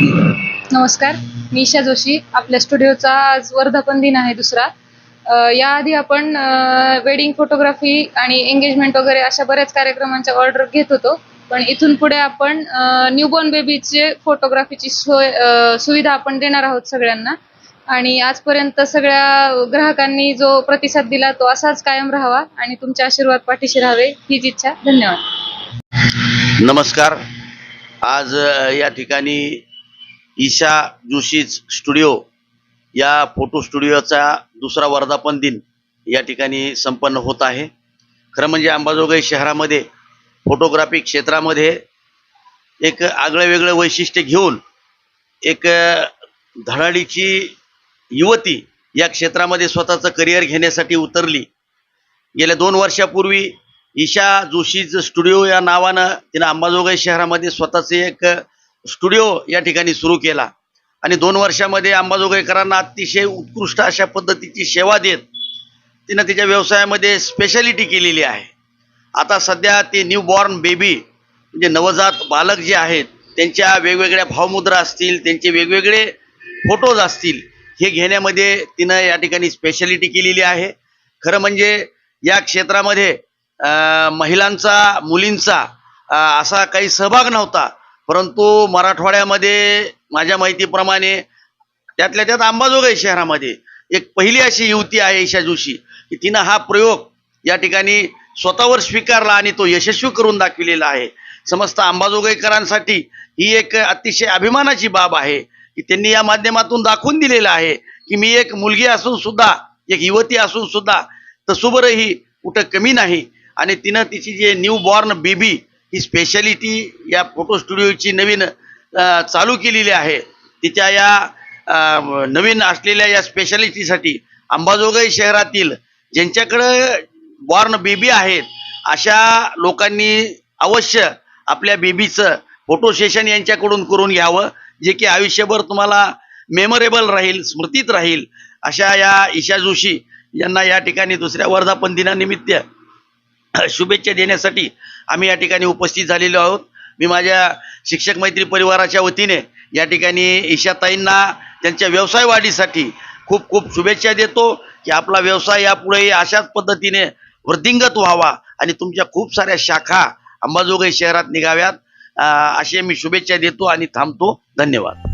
नमस्कार मी ईशा जोशी. आपल्या स्टुडिओचा आज वर्धापन दिन आहे दुसरा. अ, याआधी आपण वेडिंग फोटोग्राफी आणि एंगेजमेंट वगैरे अशा बऱ्याच कार्यक्रमांच्या ऑर्डर घेत होतो. पण इथून पुढे आपण न्यूबॉर्न बेबीचे फोटोग्राफीची सोय अ, सुविधा आपण देणार आहोत सगळ्यांना. आणि आजपर्यंत सगळ्या ग्राहकांनी जो प्रतिसाद दिला तो असाच कायम राहावा आणि तुमचे आशीर्वाद पाठीशी राहावे हीच इच्छा. धन्यवाद. नमस्कार. आज अ, या ठिकाणी ईशा जोशीज स्टुडिओ या फोटो स्टुडिओचा दुसरा वर्धापन दिन या ठिकाणी संपन्न होत आहे. खरं म्हणजे अंबाजोगाई शहरामध्ये फोटोग्राफी क्षेत्रामध्ये एक आगळं वेगळं वैशिष्ट्य घेऊन एक धडाडीची युवती या क्षेत्रामध्ये स्वतःचं करिअर घेण्यासाठी उतरली. गेल्या दोन वर्षापूर्वी ईशा जोशीज स्टुडिओ या नावानं तिनं अंबाजोगाई शहरामध्ये स्वतःचे एक स्टुडिओ या ठिकाणी सुरू केला. आणि दोन वर्षामध्ये अंबाजोगाईकरांना अतिशय उत्कृष्ट अशा पद्धतीची सेवा देत तिनं तिच्या व्यवसायामध्ये स्पेशालिटी केलेली आहे. आता सध्या ते न्यू बॉर्न बेबी म्हणजे नवजात बालक जे आहेत त्यांच्या वेगवेगळ्या भावमुद्रा असतील त्यांचे वेगवेगळे फोटोज असतील हे घेण्यामध्ये तिनं या ठिकाणी स्पेशालिटी केलेली आहे. खरं म्हणजे या क्षेत्रामध्ये महिलांचा मुलींचा असा काही सहभाग नव्हता. परंतु मराठवाड्यामध्ये माझ्या माहितीप्रमाणे त्यातल्या त्यात अंबाजोगाई शहरामध्ये एक पहिली अशी युवती आहे ईशा जोशी. की तिनं हा प्रयोग या ठिकाणी स्वतःवर स्वीकारला आणि तो यशस्वी करून दाखविलेला आहे. समस्त अंबाजोगाईकरांसाठी ही एक अतिशय अभिमानाची बाब आहे. की त्यांनी या माध्यमातून दाखवून दिलेलं आहे की मी एक मुलगी असून सुद्धा एक युवती असून सुद्धा तसुबरही कुठं कमी नाही. आणि तिनं तिची जे न्यू बॉर्न बेबी ही स्पेशालिटी या फोटो स्टुडिओची नवीन चालू केलेली आहे. तिच्या या नवीन असलेल्या या स्पेशालिटीसाठी अंबाजोगाई शहरातील ज्यांच्याकडं बॉर्न बेबी आहेत अशा लोकांनी अवश्य आपल्या बेबीचं फोटो सेशन यांच्याकडून करून घ्यावं जे की आयुष्यभर तुम्हाला मेमोरेबल राहील स्मृतीत राहील अशा या ईशा जोशी यांना या ठिकाणी दुसऱ्या वर्धापन दिनानिमित्त शुभेच्छा देण्यासाठी आम्ही या ठिकाणी उपस्थित झालेलो आहोत. मी माझ्या शिक्षक मैत्री परिवाराच्या वतीने या ठिकाणी ईशाताईंना त्यांच्या व्यवसाय वाढीसाठी खूप खूप शुभेच्छा देतो की आपला व्यवसाय यापुढे अशाच पद्धतीने वृद्धिंगत व्हावा आणि तुमच्या खूप साऱ्या शाखा अंबाजोगाई शहरात निघाव्यात. अशी मी शुभेच्छा देतो आणि थांबतो. धन्यवाद.